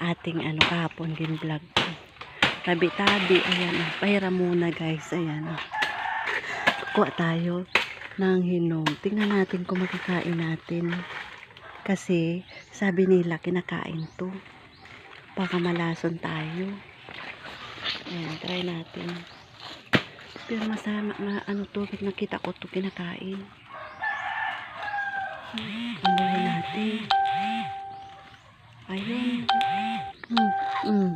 ating ano kahapon din vlog. Tabi-tabi, ayan. Oh. Pahiram muna guys, ayan. Oh. Kuha tayo ng hinog. Tingnan natin kung makikain natin. Kasi, sabi nila, kinakain to. Baka malason tayo. Ayan, try natin. Pero masama, ma, ano to, nakita ko to kinakain. Buhay natin. Ayun. Hmm, hmm.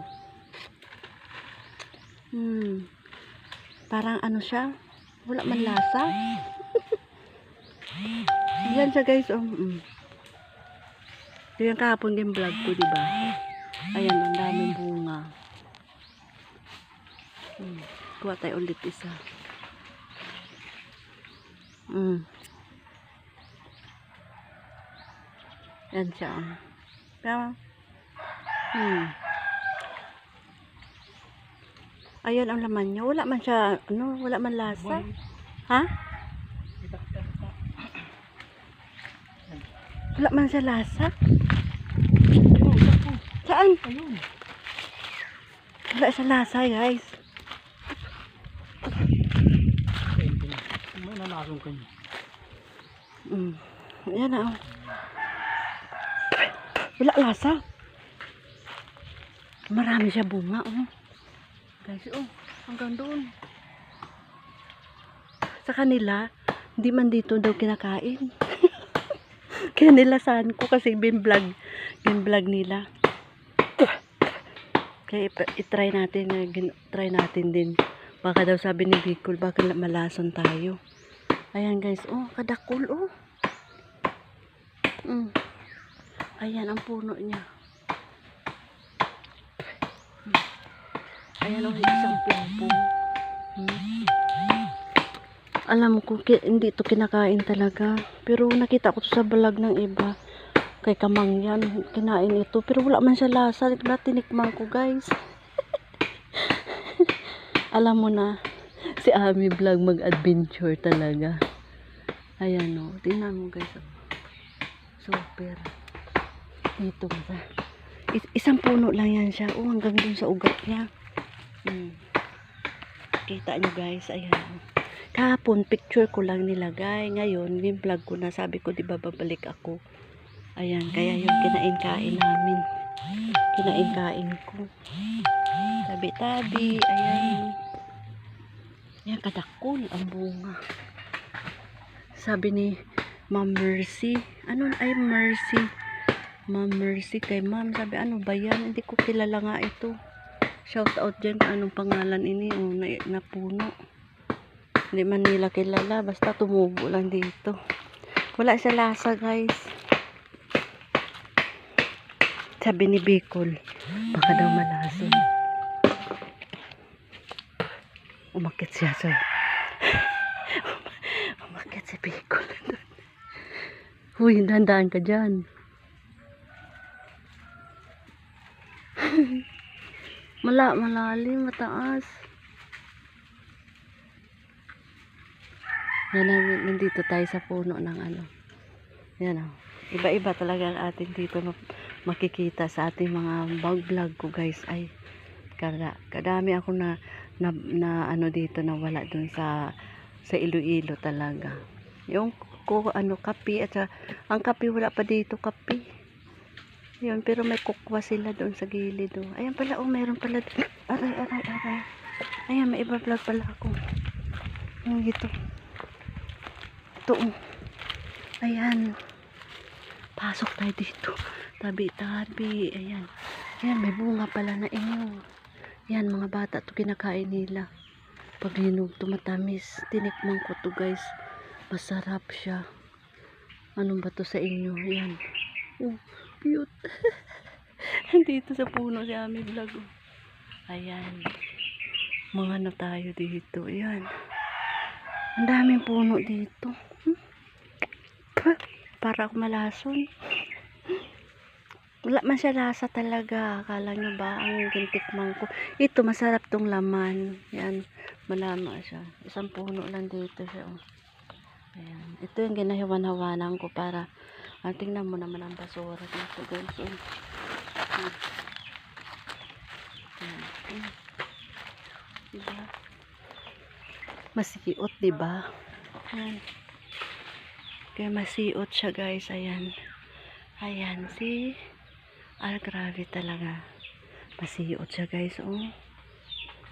Hmm. Parang ano siya, wala man lasa. Yan siya guys, oh. Mm. Ito yung kahapon din vlog ko, di ba? Ayan, ang daming bunga. Hmm. Kuha tayo ulit isa. Hmm. Yan siya. oh. Pero, hmm. Ayan ang laman niya. Wala man siya, ano, wala man lasa. Ha? Wala man siya lasa. Saan? Ayun. Wala siya lasa, guys. May nalasong ka niya. Mm. Ayan na, oh. Wala lasa. Marami siya bunga, oh. Guys, oh. Hanggang doon. Sa kanila, hindi man dito daw kinakain. Kaya nilasahan ko kasi bin-vlog. Bin-vlog nila. Kaya itry natin, eh, try natin din. Baka daw sabi ni Bicol, baka malason tayo. Ayan guys, oh, kadakul, oh. Mm. Ayan ang puno niya. Ayan ang isang pingpong. Mm. Alam ko, hindi to kinakain talaga. Pero nakita ko sa vlog ng iba. Kay Kamang yan, kinain ito. Pero wala man siya lasa. Diba, tinikman ko guys. Alam mo na, si Ami Vlog mag-adventure talaga. Ayan o, tingnan mo guys. oh. Super. Ito ba? Is- isang puno lang yan siya. Oh, hanggang dun sa ugat niya. Hmm. Kita nyo guys, ayan. Kahapon, picture ko lang nilagay. Ngayon, yung vlog ko na, sabi ko, di ba babalik ako. Ayan, kaya yung kinain-kain namin. Kinain-kain ko. Tabi-tabi, ayan. Yan, kadakol ang bunga. Sabi ni Ma'am Mercy, ano ay Mercy? Ma'am Mercy kay Ma'am, sabi ano ba yan? Hindi ko kilala nga ito. Shout out dyan anong pangalan ini, oh, na, na puno. Hindi man nila kilala, basta tumubo lang dito. Wala siya lasa guys. Sabi ni Bicol, baka daw malason. Umakit siya sa Umakit si Bicol. Huy, dandaan ka dyan. Mala, malalim, mataas. Yan na, nandito tayo sa puno ng ano. Yan o. Iba-iba talaga ang atin dito makikita sa ating mga vlog ko guys. Ay, kada, kadami ako na, na, na ano dito na wala dun sa sa Iloilo talaga. Yung ko ano kape at ang kape wala pa dito kape. Yun, pero may kukwa sila doon sa gilid. Oh. Ayan pala, oh, meron pala. Aray, aray, aray. Ayan, may iba vlog pala ako. Yung ito. Ito, oh. Ayan. Pasok tayo dito. Tabi-tabi. Ayan. Ayan, may bunga pala na inyo. Yan, mga bata to kinakain nila. Pag hinog, tumatamis. Tinikman ko to guys. Masarap siya. Anong ba to sa inyo? Yan. Oh, cute. Dito sa puno si Ami Vlog. Ayan. Mga ano tayo dito. Ayan. Ang daming puno dito. Hmm? Para ako malason. Wala man siya lasa talaga. Akala nyo ba ang gintikman ko. Ito, masarap tong laman. Yan. Malama siya. Isang puno lang dito siya. Oh. Ayan. Ito yung ginahiwan-hawanan ko para at tingnan mo naman ang basura dito guys. Yan. Yan. Diba? Masikiot, diba? Yan. Hmm. Kaya masiot siya guys. Ayan. Ayan. Si Al grabe talaga. Masiot siya guys. Oh.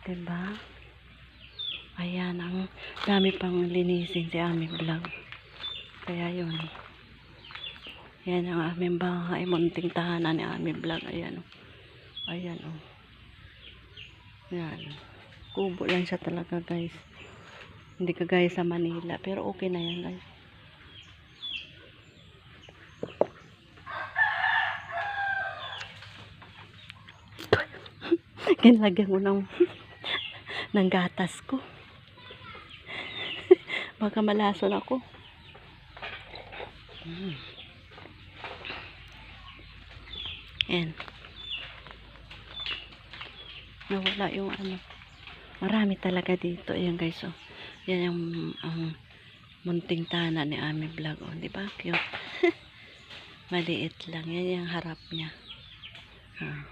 Diba? Ayan. Ang dami pang linisin si aming vlog. Kaya yun. Yan ang aming bahay. Munting tahanan ni aming vlog. Ayan. Oh. Ayan. Oh. Yan. Kubo lang siya talaga guys. Hindi kagaya sa Manila. Pero okay na yan guys. Kinlagyan mo ng ng gatas ko. Baka malason ako. Mm. Yan. Nawala yung ano. Marami talaga dito. Ayan guys. Oh. Yan yung ang munting tana ni Ami Vlog. Oh, di ba? Cute. Maliit lang. Yan yung harap niya. Ah.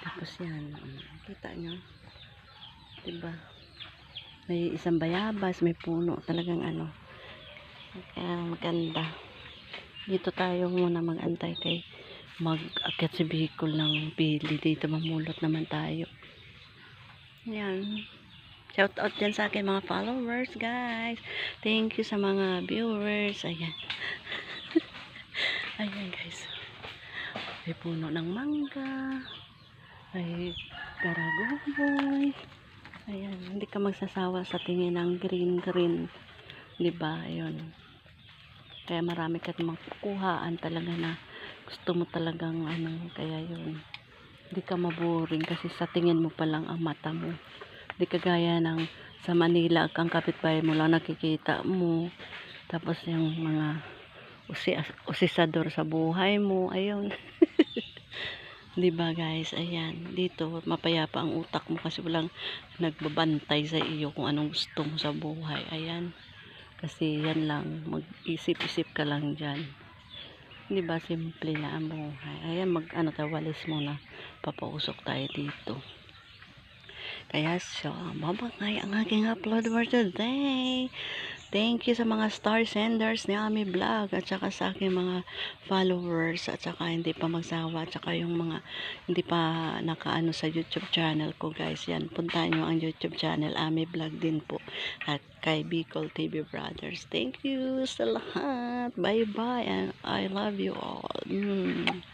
Tapos yan. um, Kita nyo? Diba? May isang bayabas, may puno. Talagang ano. Kaya maganda. Dito tayo muna mag-antay kay mag-akit si Bicol ng pili. Dito mamulot naman tayo. Yan. Shout out dyan sa akin mga followers, guys. Thank you sa mga viewers. Ayan. Ayan, guys. May puno ng mangga. Ay, garagoboy. Ayan, hindi ka magsasawa sa tingin ng green green. 'Di ba? Ayun. Kaya marami ka makukuhaan talaga na gusto mo talagang ano, kaya yun. Hindi ka maboring kasi sa tingin mo pa lang ang mata mo. Hindi kagaya ng sa Manila, ang kapitbahay mo lang nakikita mo. Tapos yung mga usi usisador sa buhay mo, ayun. 'Di ba guys? Ayan, dito mapayapa ang utak mo kasi walang nagbabantay sa iyo kung anong gusto mo sa buhay. Ayan. Kasi yan lang, mag-isip-isip ka lang diyan. 'Di ba simple na ang buhay. Ayan, mag ano tayo walis muna. Papausok tayo dito. Kaya so, mabangay ang aking upload for today. Thank you sa mga star senders ni Ami Vlog at saka sa aking mga followers at saka hindi pa magsawa at saka yung mga hindi pa nakaano sa YouTube channel ko guys. Yan, puntahan nyo ang YouTube channel Ami Vlog din po at kay Bicol TV Brothers. Thank you sa lahat. Bye bye and I love you all. Mm.